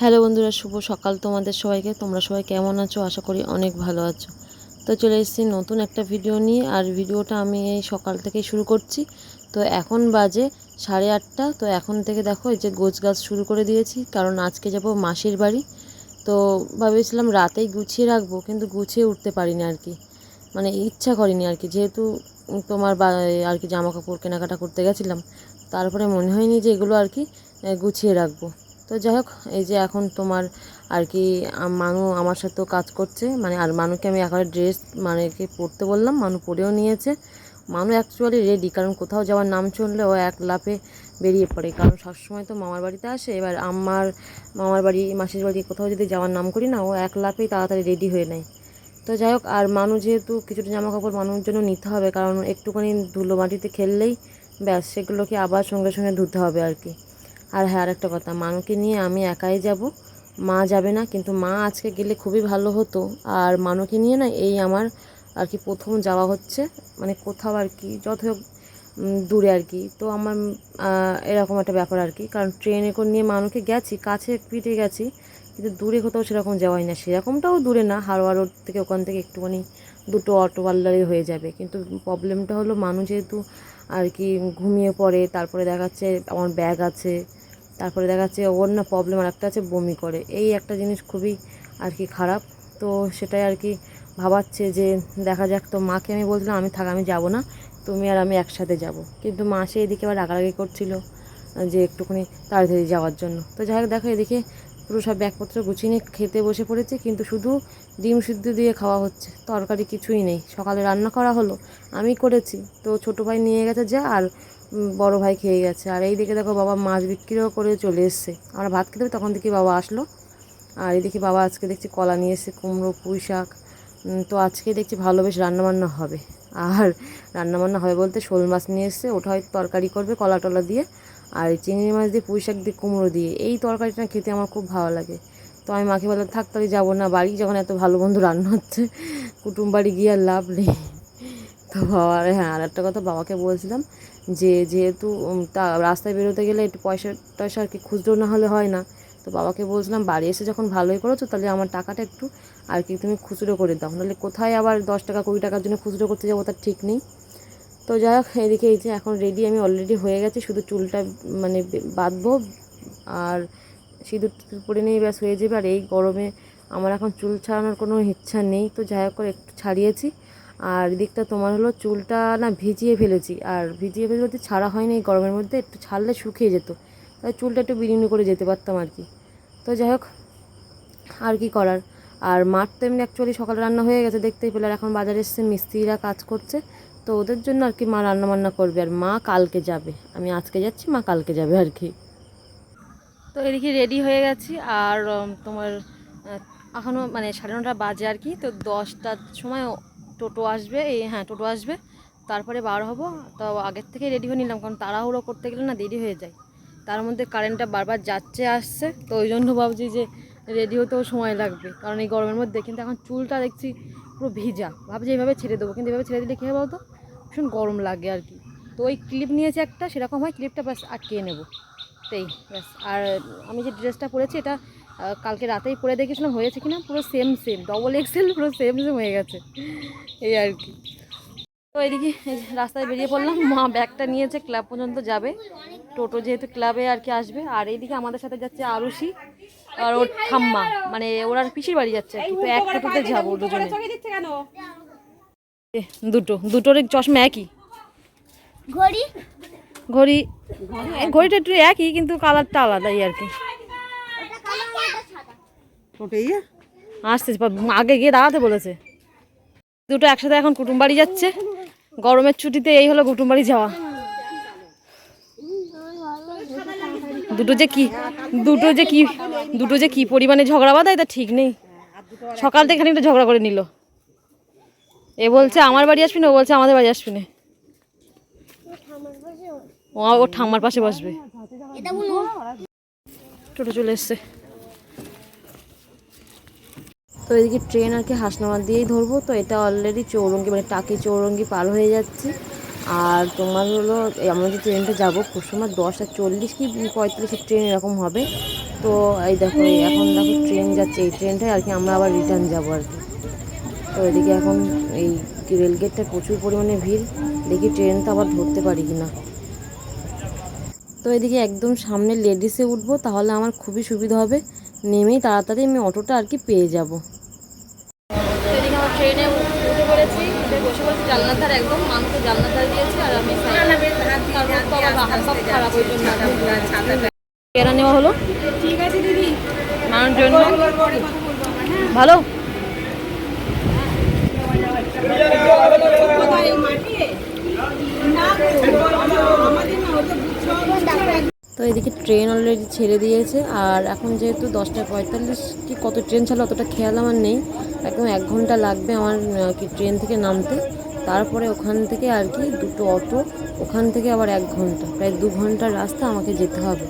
Hello বন্ধুরা, শুভ সকাল তোমাদের সবাইকে। তোমরা সবাই কেমন আছো? আশা করি অনেক ভালো আছো। তো চলে এসেছি নতুন একটা ভিডিও নিয়ে, আর ভিডিওটা আমি এই সকাল থেকেই শুরু করছি। তো এখন বাজে সাড়ে আটটা। তো এখন থেকে দেখো, এই যে গোছ গাছ শুরু করে দিয়েছি, কারণ আজকে যাব মাসির বাড়ি। তো ভেবেছিলাম রাতেই গুছিয়ে রাখব, কিন্তু গুছিয়ে উঠতে পারিনি আর কি। মানে ইচ্ছা করিনি আর কি। যেহেতু তোমার বা আর কি জামা কাপড় কেনাকাটা করতে গেছিলাম, তারপরে মনে হয়নি যে এগুলো আর কি গুছিয়ে রাখব। তো যাই হোক এই যে এখন তোমার আর কি মানু আমার সাথেও কাজ করছে। মানে আর মানুকে আমি একবার ড্রেস মানে কি পরতে বললাম, মানু পরেও নিয়েছে। মানু অ্যাকচুয়ালি রেডি কারণ কোথাও যাওয়ার নাম শুনলে ও এক লাফে বেরিয়ে পড়ে। কারণ সবসময় তো মামার বাড়িতে আসে, এবার আমার মামার বাড়ি, মাসির বাড়ি কোথাও যদি যাওয়ার নাম করি না, ও এক লাফেই তাড়াতাড়ি রেডি হয়ে নেয়। তো যাই হোক আর মানুষ যেহেতু কিছুটা জামা কাপড় মানুষের জন্য নিতে হবে, কারণ একটুখানি ধুলো মাটিতে খেললেই ব্যাস, সেগুলোকে আবার সঙ্গে সঙ্গে ধুতে হবে আর কি। আর হ্যাঁ আর একটা কথা মানুকে নিয়ে আমি একাই যাব। মা যাবে না, কিন্তু মা আজকে গেলে খুবই ভালো হতো। আর মানুকে নিয়ে না, এই আমার আর কি প্রথম যাওয়া হচ্ছে। মানে কোথাও আর কি যত দূরে আর কি। তো আমার এরকম একটা ব্যাপার আর কি। কারণ ট্রেনে করে নিয়ে মানুকে গেছি, কাছে পিঠে গেছি, কিন্তু দূরে কোথাও সেরকম যাওয়াই না। সেরকমটাও দূরে না হারোয়া রোড থেকে, ওখান থেকে একটুখানি দুটো অটো পার্লারে হয়ে যাবে। কিন্তু প্রবলেমটা হলো মানুষ যেহেতু আর কি ঘুমিয়ে পড়ে, তারপরে দেখাচ্ছে আমার ব্যাগ আছে। তারপরে দেখাচ্ছে ওর না প্রবলেম আর একটা আছে, বমি করে। এই একটা জিনিস খুবই আর কি খারাপ। তো সেটাই আর কি ভাবাচ্ছে যে দেখা যাক। তো মাকে আমি বলছিলাম, আমি থাক, আমি যাব না। তুমি আর আমি একসাথে যাব। কিন্তু মা সে এদিকে আবার রাগারাগি করছিল, যে একটুখানি তাড়াতাড়ি যাওয়ার জন্য। তো যাই হোক, দেখো এদিকে পুরো সব ব্যাগপত্র গুছিয়ে নিয়ে খেতে বসে পড়েছে, কিন্তু শুধু ডিম সিদ্ধ দিয়ে খাওয়া হচ্ছে। তরকারি কিছুই নেই। সকালে রান্না করা হলো, আমি করেছি। তো ছোটো ভাই নিয়ে গেছে যা, আর বড় ভাই খেয়ে গেছে। আর এই দিকে দেখো বাবা মাছ বিক্রিও করে চলে এসছে। আমরা ভাত খেতে তখন দেখি বাবা আসলো। আর এদিকে বাবা আজকে দেখছি কলা নিয়ে এসছে, কুমড়ো, পুঁই শাক। তো আজকে দেখছি ভালো বেশ রান্নাবান্না হবে। আর রান্নাবান্না হবে বলতে শোল মাছ নিয়ে এসছে, ওটা হয়তো তরকারি করবে কলা টলা দিয়ে। আর এই চিংড়ি মাছ দিয়ে পুঁই শাক দিয়ে কুমড়ো দিয়ে। এই তরকারিটা খেতে আমার খুব ভালো লাগে। তো আমি মাকে বললাম, থাক তাহলে যাব না, বাড়ি যখন এত ভালো বন্ধু রান্না হচ্ছে, কুটুম বাড়ি গিয়ে আর লাভ নেই। তো বাবা হ্যাঁ আর একটা কথা বাবাকে বলছিলাম যে যেহেতু তা রাস্তায় বেরোতে গেলে একটু পয়সা টয়সা আর কি খুচরো না হলে হয় না। তো বাবাকে বলছিলাম, বাড়ি এসে যখন ভালোই করেছ তাহলে আমার টাকাটা একটু আর কি তুমি খুচরো করে দাও। নাহলে কোথায় আবার দশ টাকা, কুড়ি টাকার জন্য খুচরো করতে যাব তার ঠিক নেই। তো যাই হোক, এদিকে এই যে এখন রেডি আমি অলরেডি হয়ে গেছি, শুধু চুলটা মানে বাঁধবো আর সিঁদুর পরে নিয়ে ব্যাস হয়ে যাবে। আর এই গরমে আমার এখন চুল ছাড়ানোর কোনো ইচ্ছা নেই। তো যাই হোক করে একটু ছাড়িয়েছি। আর এদিকটা তোমার হলো চুলটা না ভিজিয়ে ফেলেছি। আর ভিজিয়ে ফেলে যদি ছাড়া হয়নি এই গরমের মধ্যে, একটু ছাড়লে শুকিয়ে যেত। তাই চুলটা একটু বিরিনি করে যেতে পারতাম আর কি। তো যাই হোক, আর কি করার? আর মাঠ তো এমনি অ্যাকচুয়ালি সকালে রান্না হয়ে গেছে, দেখতেই পেলে এখন বাজারে এসছে, মিস্ত্রিরা কাজ করছে। তো ওদের জন্য আর কি মা রান্না বান্না করবে আর মা কালকে যাবে। আমি আজকে যাচ্ছি, মা কালকে যাবে আর কি। তো এদিকে রেডি হয়ে গেছি আর তোমার এখনও মানে সাড়ে নটা বাজে আর কি, তো দশটার সময় টোটো আসবে, এই হ্যাঁ টোটো আসবে। তারপরে বার হব। তো আগের থেকে রেডি হয়ে নিলাম, কারণ তাড়াহুড়ো করতে গেলে না দেরি হয়ে যায়। তার মধ্যে কারেন্টটা বারবার যাচ্ছে, আসছে। তো ওই জন্য ভাবছি যে রেডি হতেও সময় লাগবে। কারণ এই গরমের মধ্যে কিন্তু এখন চুলটা দেখছি পুরো ভিজা। ভাবছি এইভাবে ছেড়ে দেবো, কিন্তু এইভাবে ছেড়ে দিলে কী হবে বলতো? ভীষণ গরম লাগে আর কি। তো ওই ক্লিপ নিয়েছি একটা, সেরকম হয় ক্লিপটা ব্যাস আটকিয়ে নেব। তাই ব্যাস। আর আমি যে ড্রেসটা পরেছি, এটা কালকে রাতেই পরে দেখেছিলাম হয়েছে কিনা? পুরো সেম সেম ডবল এক্সেল পুরো সেম সেম হয়ে গেছে। এই আর কি। তো এদিকে রাস্তায় বেরিয়ে পড়লাম মা ব্যাগটা নিয়েছে ক্লাব পর্যন্ত যাবে। টোটো যেহেতু ক্লাবে আর কি আসবে। আর এইদিকে আমাদের সাথে যাচ্ছে আরুষি আর ওর ঠাম্মা। মানে ওরা পিসির বাড়ি যাচ্ছে আর কি। তো এক টোটোতে যাব দুজনে। এ, দুটো দুটোর চশমা একই। ঘড়ি? ঘড়ি ঘড়িটা একটু একই কিন্তু কালারটা আলাদাই আর কি। আসতে আগে গিয়ে দাঁড়াতে বলেছে। দুটো একসাথে এখন কুটুম বাড়ি যাচ্ছে। গরমের ছুটিতে এই হলো কুটুম বাড়ি যাওয়া। দুটো যে কি, দুটো যে কি, দুটো যে কি পরিমাণে ঝগড়া বাঁধায় তা ঠিক নেই। সকাল থেকে খানিকটা ঝগড়া করে নিল। এ বলছে, আমার বাড়ি আসবি না? ও বলছে, আমাদের বাড়ি আসবি না। ও ঠাম্মার পাশে বসবে। টোটো চলে এসছে। তো এদিকে ট্রেন আর কি হাসনাবাদ দিয়েই ধরবো। তো এটা অলরেডি চৌরঙ্গি মানে টাকি চৌরঙ্গি পার হয়ে যাচ্ছে। আর তোমার হলো, আমরা যে ট্রেনটা যাব সময় দশটা চল্লিশ কি পঁয়ত্রিশের ট্রেন এরকম হবে। তো এই দেখো এখন দেখো ট্রেন যাচ্ছে। এই ট্রেনটায় আর কি আমরা আবার রিটার্ন যাব আর কি। তো এদিকে এখন এই রেলগেটটা প্রচুর পরিমাণে ভিড়। দেখি ট্রেনটা আবার ধরতে পারি কি না। তো এদিকে একদম সামনে লেডিসে উঠবো, তাহলে আমার খুবই সুবিধা হবে। নেমেই তাড়াতাড়ি আমি অটোটা আর কি পেয়ে যাব এদিকে আমার ট্রেনে উঠে পড়েছি উঠে বসে পড়েছি জানলার ধারে একদম জানলার ধারে দিয়েছি আর আমি খারাপ ওই জন্য কেনা নেওয়া হলো? ঠিক আছে দিদি। জন্য হ্যাঁ। ভালো? তো এদিকে ট্রেন অলরেডি ছেড়ে দিয়েছে আর এখন যেহেতু দশটা পঁয়তাল্লিশ কি কত ট্রেন ছিল অতটা খেয়াল আমার নেই। একদম এক ঘণ্টা লাগবে আমার কি ট্রেন থেকে নামতে। তারপরে ওখান থেকে আর কি দুটো অটো, ওখান থেকে আবার এক ঘণ্টা, প্রায় দু ঘণ্টার রাস্তা আমাকে যেতে হবে।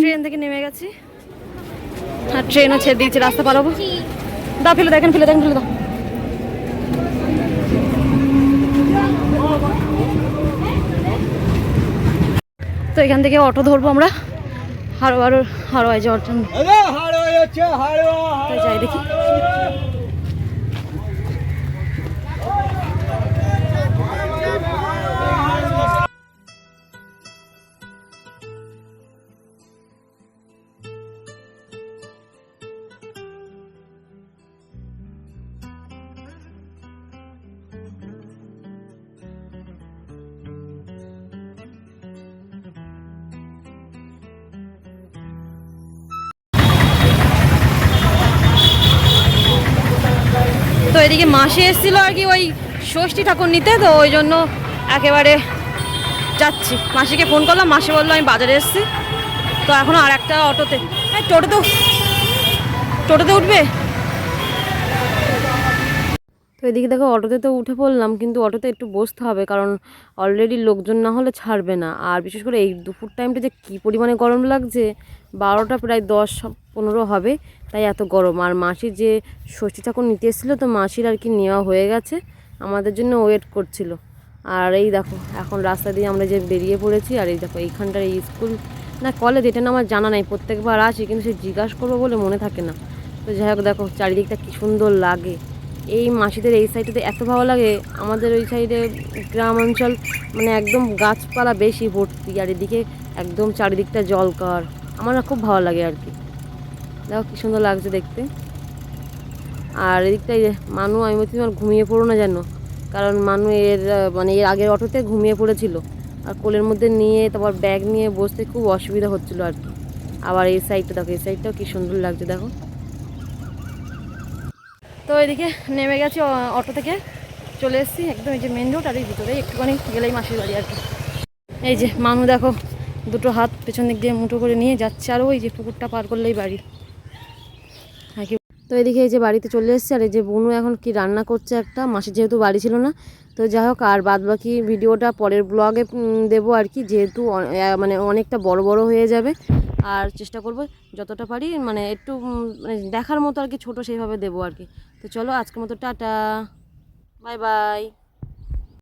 ট্রেন থেকে নেমে গেছি। আর ট্রেনও ছেড়ে দিয়েছে রাস্তা পারাবো দাও, ফেলে দেখেন ফেলে দেখেন ফেলে দাও। তো এখান থেকে অটো ধরবো আমরা। হারো হারো হারোয় যাওয়ার জন্য যাই দেখি। এদিকে মাসি এসেছিল আর কি, ওই ষষ্ঠী ঠাকুর নিতে, তো ওই জন্য একেবারে যাচ্ছি। মাসিকে ফোন করলাম, মাসি বলল, আমি বাজারে এসেছি। তো এখন আর একটা অটোতে। হ্যাঁ টোটোতে টোটোতে উঠবে? তো এদিকে দেখো, অটোতে তো উঠে পড়লাম, কিন্তু অটোতে একটু বসতে হবে, কারণ অলরেডি লোকজন না হলে ছাড়বে না। আর বিশেষ করে এই দুপুর টাইমটা যে কী পরিমাণে গরম লাগছে, বারোটা প্রায় দশ, পনেরো হবে। তাই এত গরম। আর মাসি যে ষষ্ঠী ঠাকুর নিতে এসেছিল, তো মাসির আর কি নেওয়া হয়ে গেছে। আমাদের জন্য ওয়েট করছিল। আর এই দেখো, এখন রাস্তা দিয়ে আমরা যে বেরিয়ে পড়েছি, আর এই দেখো, এইখানটার এই স্কুল, না কলেজ এটা না আমার জানা নাই, প্রত্যেকবার আসি, কিন্তু সে জিজ্ঞাসা করব বলে মনে থাকে না। তো যাই হোক, দেখো, চারিদিকটা কী সুন্দর লাগে। এই মাসিদের এই সাইডে এত ভালো লাগে, আমাদের ওই সাইডে গ্রাম অঞ্চল মানে একদম গাছপালা বেশি ভর্তি, আর এদিকে একদম চারিদিকটা জলকার। আমার খুব ভালো লাগে আর কি। দেখো কী সুন্দর লাগছে দেখতে। আর এদিকটাই মানু, আমি বলছি তোমার ঘুমিয়ে পড়ো না যেন। কারণ মানু এর মানে এর আগের অটোতে ঘুমিয়ে পড়েছিল। আর কোলের মধ্যে নিয়ে তারপর ব্যাগ নিয়ে বসতে খুব অসুবিধা হচ্ছিল আর কি। আবার এই সাইডটা দেখো, এই সাইডটাও কি সুন্দর লাগছে দেখো। তো এদিকে নেমে গেছি অটো থেকে। চলে এসেছি একদম এই যে মেন রোড, আর এই ভিতরে একটুখানি গেলেই মাসির বাড়ি আর কি। এই যে মানু দেখো, দুটো হাত পেছন দিক দিয়ে মুঠো করে নিয়ে যাচ্ছে, আর ওই যে পুকুরটা পার করলেই বাড়ি। তো এদিকে এই যে বাড়িতে চলে এসছে, আর এই যে বনু এখন কি রান্না করছে একটা মাসে যেহেতু বাড়ি ছিল না, তো যাই হোক, আর বাদ বাকি ভিডিওটা পরের ব্লগে দেব আর কি, যেহেতু মানে অনেকটা বড় বড় হয়ে যাবে, আর চেষ্টা করব যতটা পারি মানে একটু মানে দেখার মতো আর কি, ছোটো সেইভাবে দেবো আর কি। তো চলো, আজকের মতো টাটা, বাই বাই।